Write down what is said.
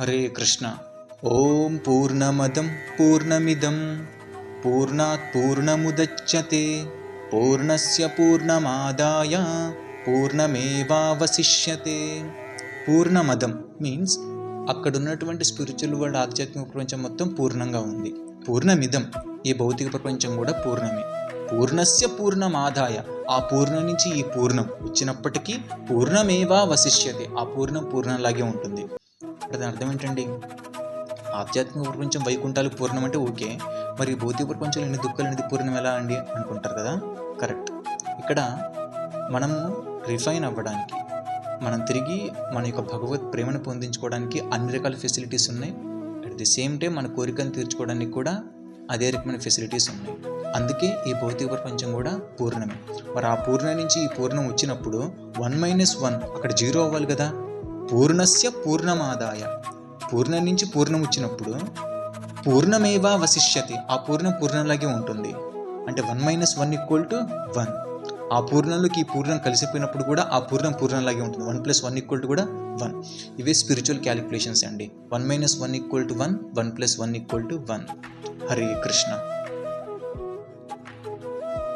హరే కృష్ణ. ఓం పూర్ణమదం పూర్ణమిదం. పూర్ణాత్ పూర్ణముదచ్చతే పూర్ణస్య పూర్ణమాదాయ. పూర్ణమేవావశిష్యతే. పూర్ణమదం మీన్స్ అక్కడ ఉన్నటువంటి స్పిరిచువల్ వరల్డ్ ఆధ్యాత్మిక ప్రపంచం మొత్తం పూర్ణంగా ఉంది. పూర్ణమిదం ఈ భౌతిక ప్రపంచం కూడా పూర్ణమే. పూర్ణస్య పూర్ణమాదాయ. ఆ పూర్ణం నుంచి ఈ పూర్ణం వచ్చినప్పటికీ పూర్ణమేవా వశిష్యతే ఆ పూర్ణం పూర్ణంలాగే ఉంటుంది. అంటే దాని అర్థం ఏంటండి ఆధ్యాత్మిక ప్రపంచం వైకుంఠాలు పూర్ణం అంటే ఓకే మరి భౌతిక ప్రపంచంలో ఎన్ని దుఃఖాలు అనేది పూర్ణం ఎలా అండి అనుకుంటారు కదా? కరెక్ట్. ఇక్కడ మనము రిఫైన్ అవ్వడానికి మనం తిరిగి మన యొక్క భగవత్ ప్రేమను పొందించుకోవడానికి అన్ని రకాల ఫెసిలిటీస్ ఉన్నాయి. అట్ ది సేమ్ టైం మన కోరికను తీర్చుకోవడానికి కూడా అదే రకమైన ఫెసిలిటీస్ ఉన్నాయి. అందుకే ఈ భౌతిక ప్రపంచం కూడా పూర్ణమే. మరి ఆ పూర్ణ నుంచి ఈ పూర్ణం వచ్చినప్పుడు వన్ మైనస్ వన్ అక్కడ జీరో అవ్వాలి కదా? పూర్ణస్య పూర్ణమాదాయ. పూర్ణం నుంచి పూర్ణం వచ్చినప్పుడు పూర్ణమేవా వశిష్యతి? ఆ పూర్ణం పూర్ణంలాగే ఉంటుంది. అంటే one minus one equal to one. ఆ పూర్ణంలోకి ఈ పూర్ణం కలిసిపోయినప్పుడు కూడా ఆ పూర్ణం పూర్ణంలాగే ఉంటుంది. One plus one equal to కూడా వన్. ఇవే స్పిరిచువల్ క్యాలిక్యులేషన్స్ అండి. One minus one equal to one one plus one equal to one. Hare Krishna.